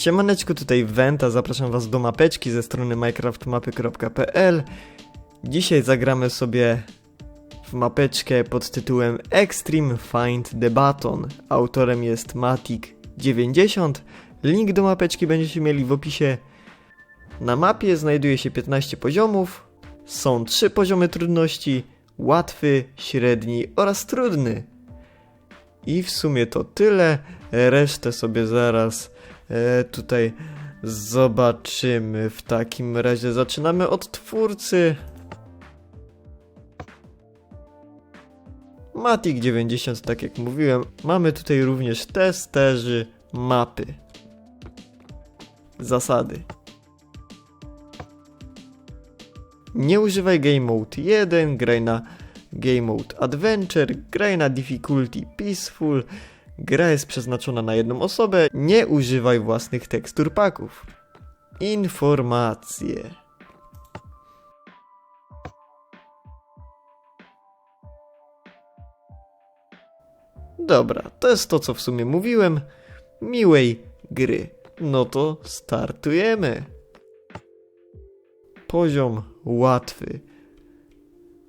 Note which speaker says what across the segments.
Speaker 1: Siemaneczko, tutaj Wenta, zapraszam was do mapeczki ze strony minecraftmapy.pl Dzisiaj zagramy sobie w mapeczkę pod tytułem Extreme Find the Button. Autorem jest Matic90. Link do mapeczki będziecie mieli w opisie. Na mapie znajduje się 15 poziomów. Są 3 poziomy trudności: łatwy, średni oraz trudny. I w sumie to tyle. Resztę sobie zaraz tutaj zobaczymy. W takim razie zaczynamy od twórcy. Matic 90, tak jak mówiłem. Mamy tutaj również testerzy mapy. Zasady. Nie używaj Game Mode 1, graj na Game Mode Adventure, graj na Difficulty Peaceful, gra jest przeznaczona na jedną osobę, nie używaj własnych tekstur paków. Informacje. Dobra, to jest to, co w sumie mówiłem. Miłej gry. No to startujemy. Poziom łatwy.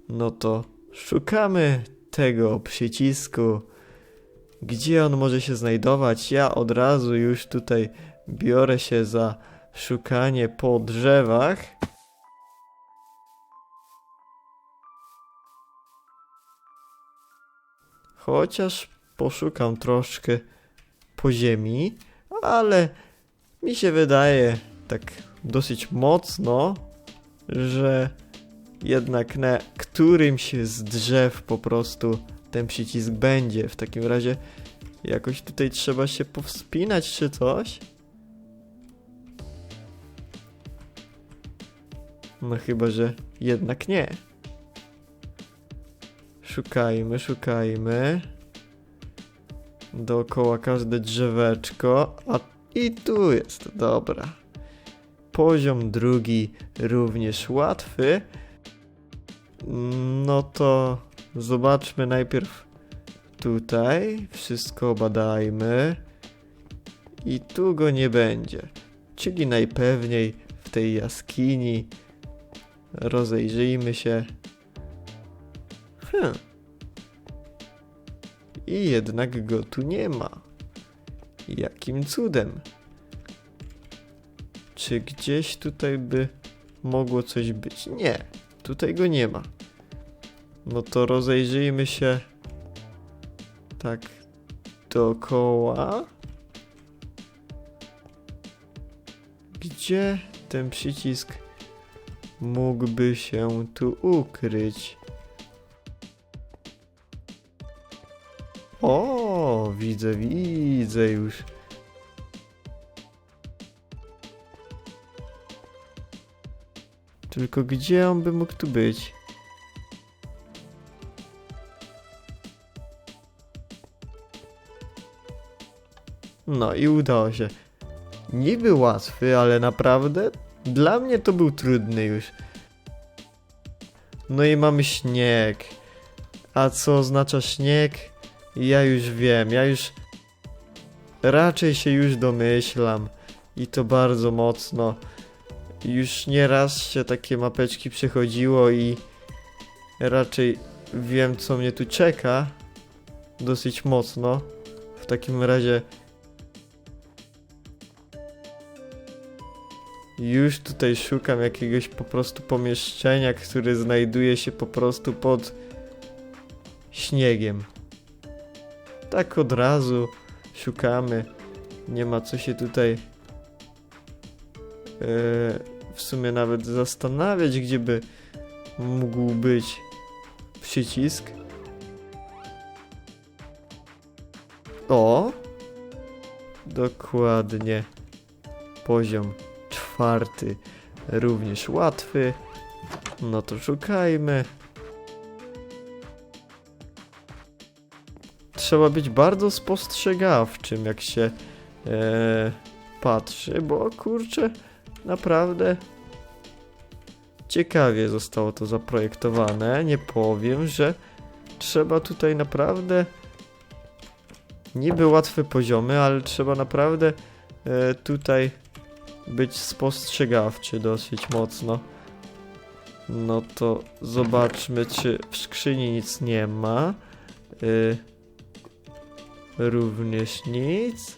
Speaker 1: No to szukamy tego przycisku. Gdzie on może się znajdować? Ja od razu już tutaj biorę się za szukanie po drzewach. Chociaż poszukam troszkę po ziemi, ale mi się wydaje tak dosyć mocno, że jednak na którymś z drzew po prostu ten przycisk będzie. W takim razie jakoś tutaj trzeba się powspinać czy coś. No chyba, że jednak nie. Szukajmy, szukajmy. Dookoła każde drzeweczko. A i tu jest, dobra. Poziom drugi również łatwy. No to zobaczmy najpierw tutaj. Wszystko badajmy. I tu go nie będzie. Czyli najpewniej w tej jaskini. Rozejrzyjmy się. Hmm. I jednak go tu nie ma. Jakim cudem? Czy gdzieś tutaj by mogło coś być? Nie, tutaj go nie ma. No to rozejrzyjmy się tak dookoła. Gdzie ten przycisk mógłby się tu ukryć? O, widzę, widzę już. Tylko gdzie on by mógł tu być? No i udało się. Niby łatwy, ale naprawdę dla mnie to był trudny już. No i mamy śnieg. A co oznacza śnieg? Ja już wiem, ja już raczej się już domyślam i to bardzo mocno. Już nieraz się takie mapeczki przechodziło i raczej wiem co mnie tu czeka dosyć mocno. W takim razie już tutaj szukam jakiegoś po prostu pomieszczenia, które znajduje się po prostu pod śniegiem. Tak od razu szukamy. Nie ma co się tutaj e, w sumie nawet zastanawiać, gdzie by mógł być przycisk. O! Dokładnie. Poziom czwarty. Również łatwy. No to szukajmy. Trzeba być bardzo spostrzegawczym, jak się e, patrzy, bo kurczę, naprawdę ciekawie zostało to zaprojektowane. Nie powiem, że trzeba tutaj naprawdę niby łatwe poziomy, ale trzeba naprawdę e, tutaj być spostrzegawczy dosyć mocno. No to zobaczmy, czy w skrzyni nic nie ma. Y, również nic.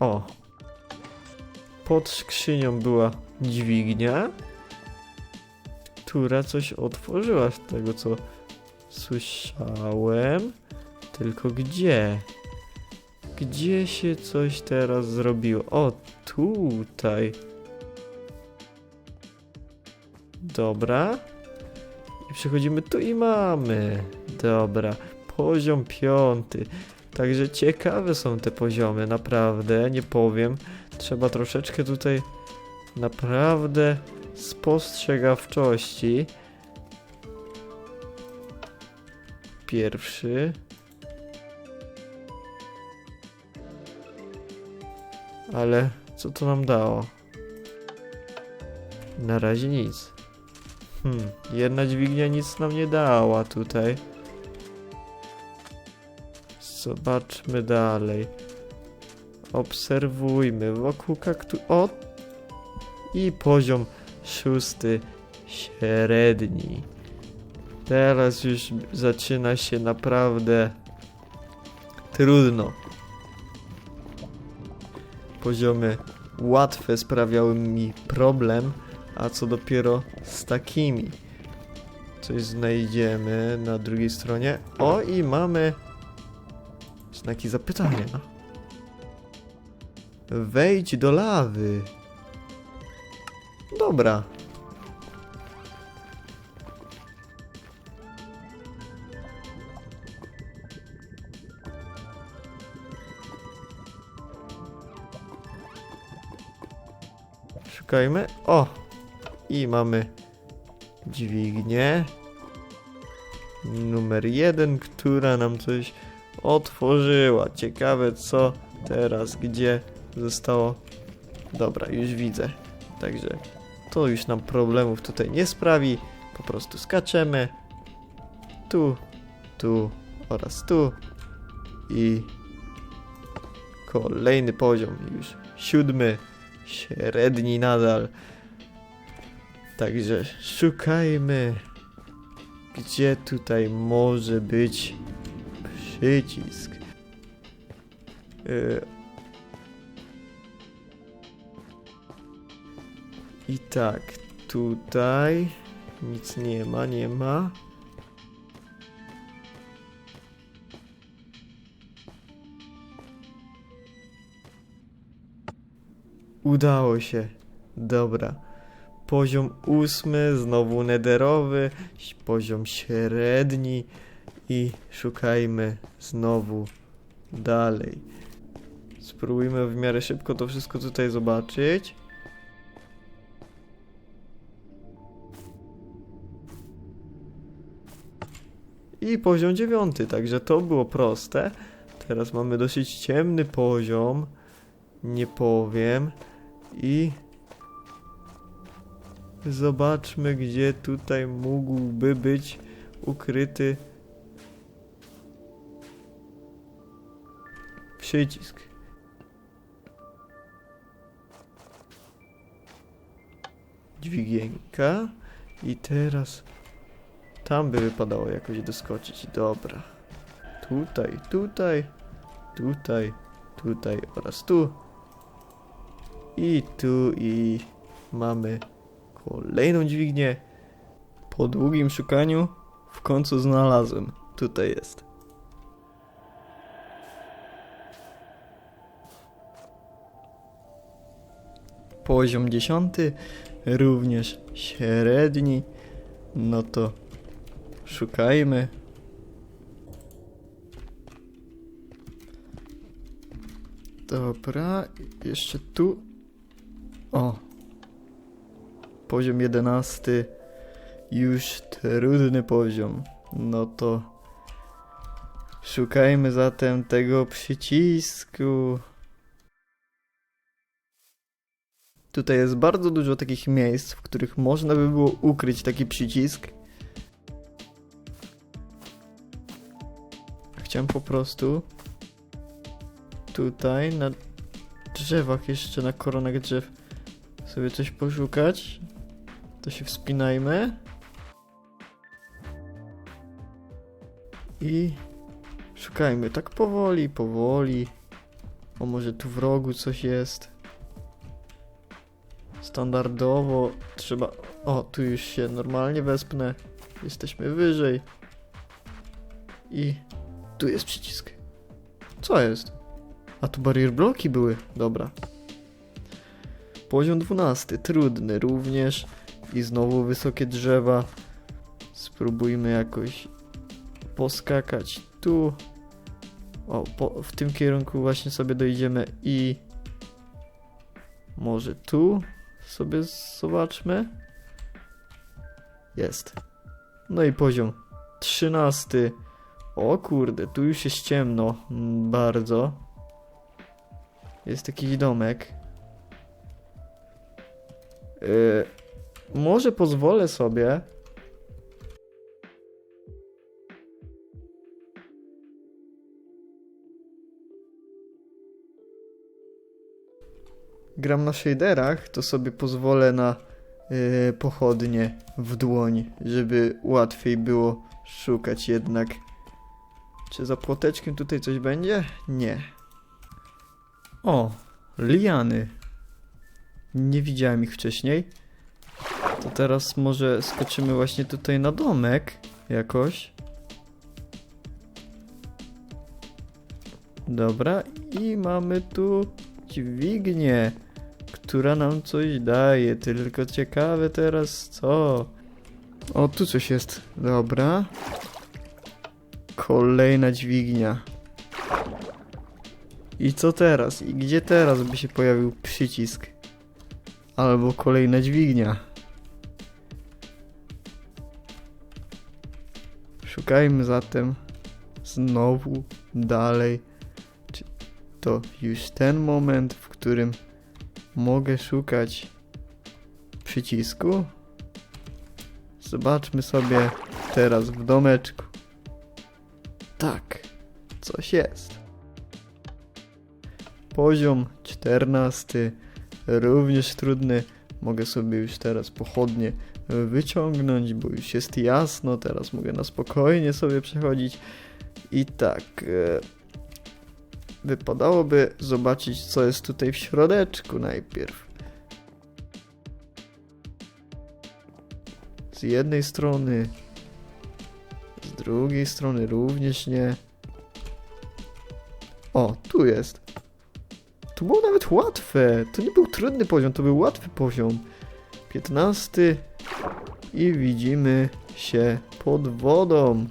Speaker 1: O. Pod skrzynią była dźwignia, która coś otworzyła z tego co słyszałem. Tylko gdzie? Gdzie się coś teraz zrobiło? O, tutaj. Dobra. I przechodzimy tu i mamy. Dobra. Poziom piąty. Także ciekawe są te poziomy, naprawdę, nie powiem. Trzeba troszeczkę tutaj naprawdę spostrzegawczości. Pierwszy. Ale co to nam dało? Na razie nic. Hmm, jedna dźwignia nic nam nie dała tutaj. Zobaczmy dalej. Obserwujmy wokół kaktu... O! I poziom szósty średni. Teraz już zaczyna się naprawdę trudno. Poziomy łatwe sprawiały mi problem, a co dopiero z takimi. Coś znajdziemy na drugiej stronie. O i mamy znaki zapytania. Wejdź do lawy. Dobra. Szukajmy. O! I mamy dźwignię. Numer jeden, która nam coś otworzyła. Ciekawe co teraz, gdzie zostało. Dobra, już widzę. Także to już nam problemów tutaj nie sprawi. Po prostu skaczemy. Tu, tu oraz tu. I kolejny poziom, już siódmy, średni nadal. Także szukajmy, gdzie tutaj może być przycisk. Yy. I tak, tutaj nic nie ma, nie ma. Udało się. Dobra. Poziom ósmy, znowu nederowy, poziom średni i szukajmy znowu dalej. Spróbujmy w miarę szybko to wszystko tutaj zobaczyć. I poziom dziewiąty, także to było proste. Teraz mamy dosyć ciemny poziom. Nie powiem. I zobaczmy, gdzie tutaj mógłby być ukryty przycisk. Dźwigienka. I teraz tam by wypadało jakoś doskoczyć. Dobra. Tutaj, tutaj, tutaj, tutaj oraz tu. I tu i mamy kolejną dźwignię. Po długim szukaniu w końcu znalazłem. Tutaj jest. Poziom dziesiąty, również średni. No to szukajmy. Dobra, jeszcze tu. O. Poziom jedenasty. Już trudny poziom. No to szukajmy zatem tego przycisku. Tutaj jest bardzo dużo takich miejsc, w których można by było ukryć taki przycisk. Chciałem po prostu tutaj na drzewach jeszcze, na koronach drzew sobie coś poszukać. To się wspinajmy. I szukajmy tak powoli, powoli. O, może tu w rogu coś jest. Standardowo trzeba. O, tu już się normalnie wespnę. Jesteśmy wyżej. I tu jest przycisk. Co jest? A tu barrier bloki były. Dobra. Poziom 12, trudny również. I znowu wysokie drzewa. Spróbujmy jakoś poskakać tu. O, po, w tym kierunku właśnie sobie dojdziemy i może tu sobie zobaczmy. Jest. No i poziom 13. O kurde, tu już jest ciemno. mm, Bardzo. Jest jakiś domek. Yy, może pozwolę sobie. Gram na shaderach, to sobie pozwolę na yy, pochodnie w dłoń, żeby łatwiej było szukać jednak. Czy za płoteczkiem tutaj coś będzie? Nie. O, liany. Nie widziałem ich wcześniej. To teraz może skoczymy właśnie tutaj na domek jakoś. Dobra, i mamy tu dźwignię, która nam coś daje. Tylko ciekawe teraz co. O, tu coś jest. Dobra. Kolejna dźwignia. I co teraz? I gdzie teraz by się pojawił przycisk? Albo kolejna dźwignia. Szukajmy zatem znowu dalej. Czy to już ten moment, w którym mogę szukać przycisku? Zobaczmy sobie teraz w domeczku. Tak, coś jest. Poziom 14, również trudny. Mogę sobie już teraz pochodnie wyciągnąć, bo już jest jasno. Teraz mogę na spokojnie sobie przechodzić. I tak. E, wypadałoby zobaczyć, co jest tutaj w środeczku najpierw. Z jednej strony, z drugiej strony również nie. O, tu jest. To było nawet łatwe. To nie był trudny poziom, to był łatwy poziom. 15 i widzimy się pod wodą.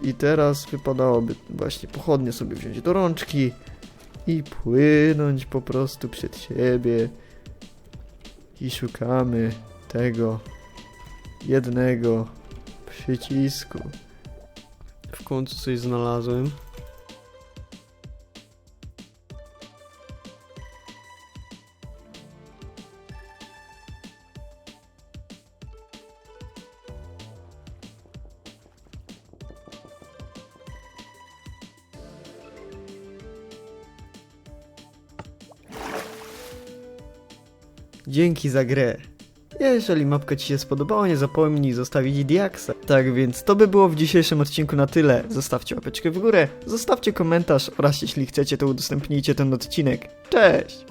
Speaker 1: I teraz wypadałoby właśnie pochodnie sobie wziąć do rączki i płynąć po prostu przed siebie. I szukamy tego jednego przycisku. W końcu coś znalazłem. Dzięki za grę. Jeżeli mapka Ci się spodobała, nie zapomnij zostawić diaksa. Tak więc to by było w dzisiejszym odcinku na tyle. Zostawcie łapeczkę w górę, zostawcie komentarz oraz jeśli chcecie, to udostępnijcie ten odcinek. Cześć!